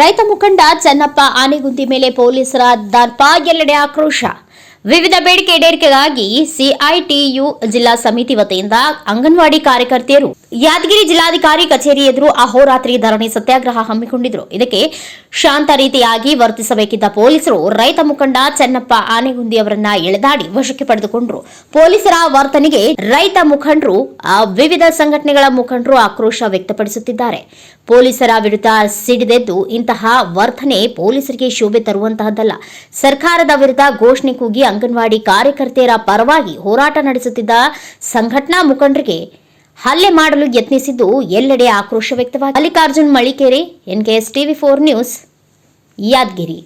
ರೈತ ಮುಖಂಡ ಚನ್ನಪ್ಪ ಆನೆಗುಂದಿ ಮೇಲೆ ಪೊಲೀಸರ ದರ್ಪ, ಎಲ್ಲೆಡೆ ಆಕ್ರೋಶ. ವಿವಿಧ ಬೇಡಿಕೆ ಈಡೇರಿಕೆಗಾಗಿ ಸಿಐಟಿಯು ಜಿಲ್ಲಾ ಸಮಿತಿ ವತಿಯಿಂದ ಅಂಗನವಾಡಿ ಕಾರ್ಯಕರ್ತೆಯರು ಯಾದಗಿರಿ ಜಿಲ್ಲಾಧಿಕಾರಿ ಕಚೇರಿ ಎದುರು ಅಹೋರಾತ್ರಿ ಧರಣಿ ಸತ್ಯಾಗ್ರಹ ಹಮ್ಮಿಕೊಂಡಿದ್ರು. ಇದಕ್ಕೆ ಶಾಂತ ರೀತಿಯಾಗಿ ವರ್ತಿಸಬೇಕಿದ್ದ ಪೊಲೀಸರು ರೈತ ಮುಖಂಡ ಚನ್ನಪ್ಪ ಆನೆಗುಂದಿ ಅವರನ್ನ ಎಳೆದಾಡಿ ವಶಕ್ಕೆ ಪಡೆದುಕೊಂಡ್ರು. ಪೊಲೀಸರ ವರ್ತನೆಗೆ ರೈತ ಮುಖಂಡರು ವಿವಿಧ ಸಂಘಟನೆಗಳ ಮುಖಂಡರು ಆಕ್ರೋಶ ವ್ಯಕ್ತಪಡಿಸುತ್ತಿದ್ದಾರೆ. ಪೊಲೀಸರ ವಿರುದ್ಧ ಸಿಡಿದೆದ್ದು ಇಂತಹ ವರ್ತನೆ ಪೊಲೀಸರಿಗೆ ಶೋಭೆ ತರುವಂತಹದ್ದಲ್ಲ. ಸರ್ಕಾರದ ವಿರುದ್ಧ ಘೋಷಣೆ ಕೂಗಿ ಅಂಗನವಾಡಿ ಕಾರ್ಯಕರ್ತೆಯರ ಪರವಾಗಿ ಹೋರಾಟ ನಡೆಸುತ್ತಿದ್ದ ಸಂಘಟನಾ ಮುಖಂಡರಿಗೆ ಹಲ್ಲೆ ಮಾಡಲು ಯತ್ನಿಸಿದ್ದು ಎಲ್ಲೆಡೆ ಆಕ್ರೋಶ ವ್ಯಕ್ತವಾಗಿದೆ. Mallikarjun Malikeri, NKS TV four news, Yadagiri.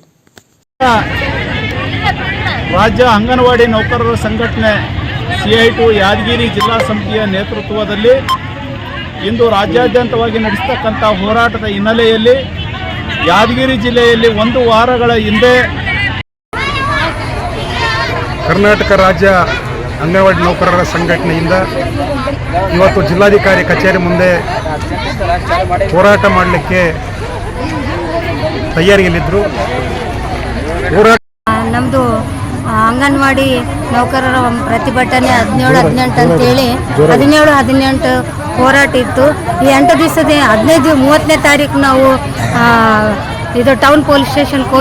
ರಾಜ್ಯ ಅಂಗನವಾಡಿ ನೌಕರರ ಸಂಘಟನೆ ಸಿಐಟು ಯಾದಗಿರಿ ಜಿಲ್ಲಾ ಸಮಿತಿಯ ನೇತೃತ್ವದಲ್ಲಿ ಇಂದು ರಾಜ್ಯಾದ್ಯಂತವಾಗಿ ನಡೆಸ್ತಕ್ಕಂಥ ಹೋರಾಟದ ಹಿನ್ನೆಲೆಯಲ್ಲಿ ಯಾದಗಿರಿ ಜಿಲ್ಲೆಯಲ್ಲಿ ಒಂದು ವಾರಗಳ ಹಿಂದೆ ಕರ್ನಾಟಕ ರಾಜ್ಯ ಅಂಗನವಾಡಿ ನೌಕರರ ಸಂಘಟನೆಯಿಂದ ಇವತ್ತು ಜಿಲ್ಲಾಧಿಕಾರಿ ಕಚೇರಿ ಮುಂದೆ ಹೋರಾಟ ಮಾಡಲಿಕ್ಕೆ ತಯಾರಿಯಲ್ಲಿದ್ದರು ಹೋರಾಟ ನಮ್ಮದು ಅಂಗನವಾಡಿ ನೌಕರರ ಪ್ರತಿಭಟನೆ ಹದಿನೇಳು ಹದಿನೆಂಟು ಅಂತೇಳಿ ಹದಿನೇಳು ಹದಿನೆಂಟು ಹೋರಾಟ ಇತ್ತು. ಈ ಎಂಟು ದಿವಸದ ಹದಿನೈದು ಮೂವತ್ತನೇ ತಾರೀಕು ನಾವು ಇದು ಟೌನ್ ಪೊಲೀಸ್ ಸ್ಟೇಷನ್ಗೆ ಹೋಗಿ